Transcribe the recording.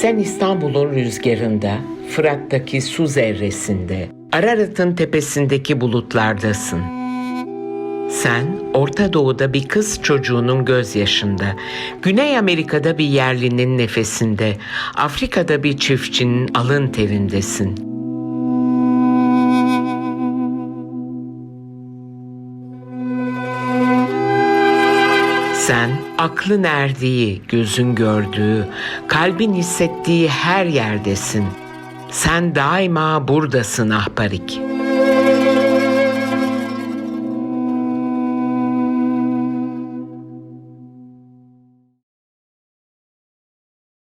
Sen İstanbul'un rüzgarında, Fırat'taki su zerresinde, Ararat'ın tepesindeki bulutlardasın. Sen Orta Doğu'da bir kız çocuğunun gözyaşında, Güney Amerika'da bir yerlinin nefesinde, Afrika'da bir çiftçinin alın terindesin. Sen aklın erdiği, gözün gördüğü, kalbin hissettiği her yerdesin. Sen daima buradasın ahparik.''